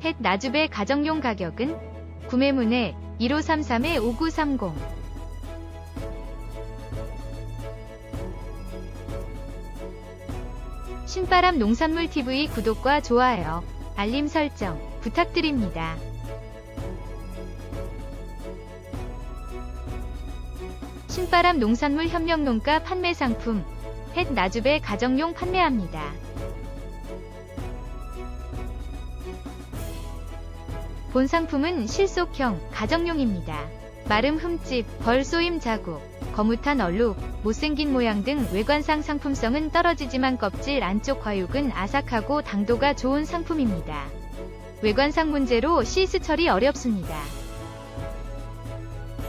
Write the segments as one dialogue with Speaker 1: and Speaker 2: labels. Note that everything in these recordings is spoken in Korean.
Speaker 1: 펫 나주배 가정용 가격은 구매문의 1533-5930 신바람 농산물 TV 구독과 좋아요, 알림 설정 부탁드립니다. 신바람 농산물 협력농가 판매 상품 펫 나주배 가정용 판매합니다. 본 상품은 실속형 가정용입니다. 마름 흠집, 벌 쏘임 자국, 거뭇한 얼룩, 못생긴 모양 등 외관상 상품성은 떨어지지만 껍질 안쪽 과육은 아삭하고 당도가 좋은 상품입니다. 외관상 문제로 시스 처리 어렵습니다.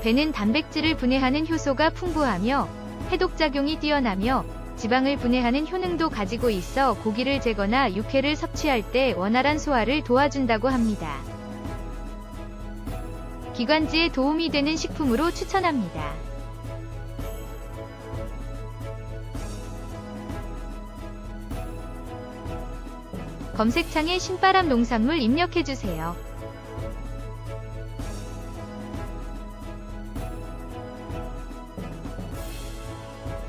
Speaker 1: 배는 단백질을 분해하는 효소가 풍부하며 해독작용이 뛰어나며 지방을 분해하는 효능도 가지고 있어 고기를 재거나 육회를 섭취할 때 원활한 소화를 도와준다고 합니다. 기관지에 도움이 되는 식품으로 추천합니다. 검색창에 신바람 농산물 입력해주세요.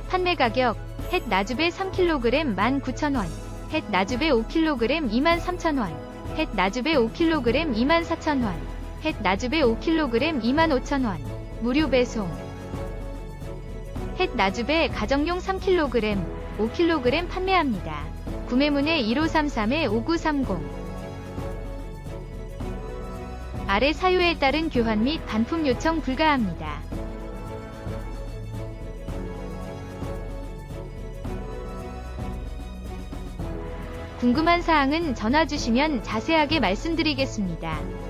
Speaker 1: 판매 가격 햇 나주배 3kg 19,000원 햇 나주배 5kg 23,000원 햇 나주배 5kg 24,000원 햇 나주배 5kg 25,000원 무료 배송 햇 나주배 가정용 3kg 5kg 판매합니다. 구매문의 1533-5930 아래 사유에 따른 교환 및 반품 요청 불가합니다. 궁금한 사항은 전화 주시면 자세하게 말씀드리겠습니다.